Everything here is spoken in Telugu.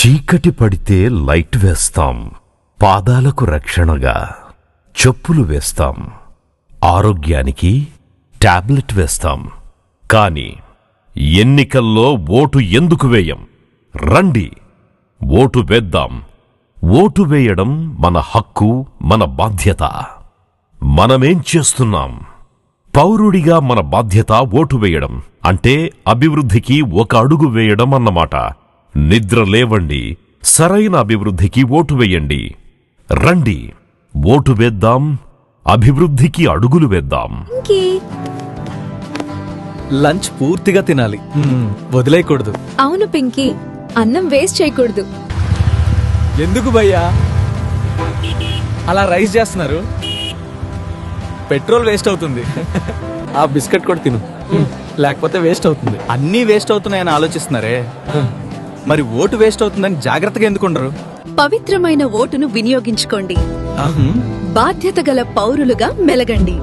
చీకటి పడితే లైట్ వేస్తాం పాదాలకు రక్షణగా చెప్పులు వేస్తాం ఆరోగ్యానికి టాబ్లెట్ వేస్తాం. కాని ఎన్నికల్లో ఓటు ఎందుకు వేయం? రండి ఓటు వేద్దాం. ఓటు వేయడం మన హక్కు మన బాధ్యత. మనమేం చేస్తున్నాం? పౌరుడిగా మన బాధ్యత ఓటు వేయడం అంటే అభివృద్ధికి ఒక అడుగు వేయడం అన్నమాట. నిద్ర లేవండి. సరైన అభివృద్ధికి ఓటు వేయండి. రండి. ఓటు వేద్దాం. అభివృద్ధికి అడుగులు వేద్దాం. లంచ్ పూర్తిగా తినాలి. వదిలేయకూడదు. అవును పింకీ. అన్నం వేస్ట్ చేయకూడదు. ఎందుకు భయ్యా? అలా రైస్ చేస్తున్నారు. పెట్రోల్ వేస్ట్ అవుతుంది. ఆ బిస్కెట్ కూడా తిను. లేకపోతే వేస్ట్ అవుతుంది. అన్నీ వేస్ట్ అవుతున్నాయని ఆలోచిస్తున్నారే. మరి ఓటు వేస్ట్ అవుతుందని జాగ్రత్తగా ఎందుకుండరు పవిత్రమైన ఓటును వినియోగించుకోండి. బాధ్యత గల పౌరులుగా మెలగండి.